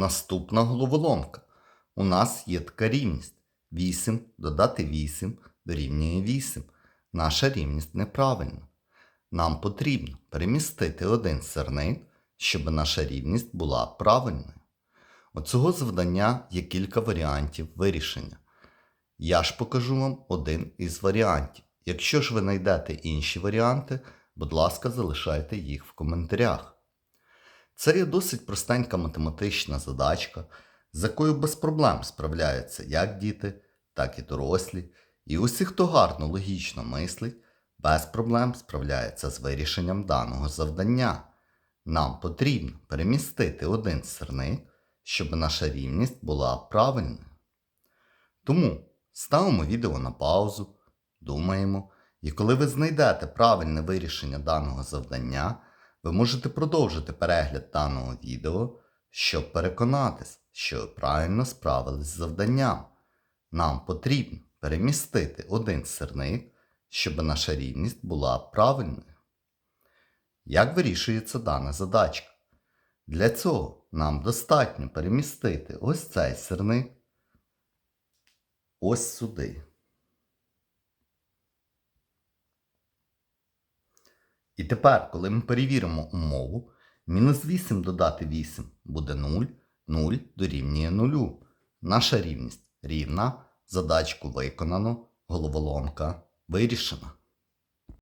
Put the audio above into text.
Наступна головоломка. У нас є така рівність. 8 додати 8 дорівнює 8. Наша рівність неправильна. Нам потрібно перемістити один сирник, щоб наша рівність була правильною. У цього завдання є кілька варіантів вирішення. Я ж покажу вам один із варіантів. Якщо ж ви знайдете інші варіанти, будь ласка, залишайте їх в коментарях. Це є досить простенька математична задачка, з якою без проблем справляються як діти, так і дорослі. І усі, хто гарно логічно мислить, без проблем справляється з вирішенням даного завдання. Нам потрібно перемістити один сирник, щоб наша рівність була правильною. Тому ставимо відео на паузу, думаємо, і коли ви знайдете правильне вирішення даного завдання, ви можете продовжити перегляд даного відео, щоб переконатись, що ви правильно справились з завданням. Нам потрібно перемістити один сирник, щоб наша рівність була правильною. Як вирішується дана задачка? Для цього нам достатньо перемістити ось цей сирник ось сюди. І тепер, коли ми перевіримо умову, мінус 8 додати 8 буде 0, 0 дорівнює 0. Наша рівність рівна, задачку виконано, головоломка вирішена.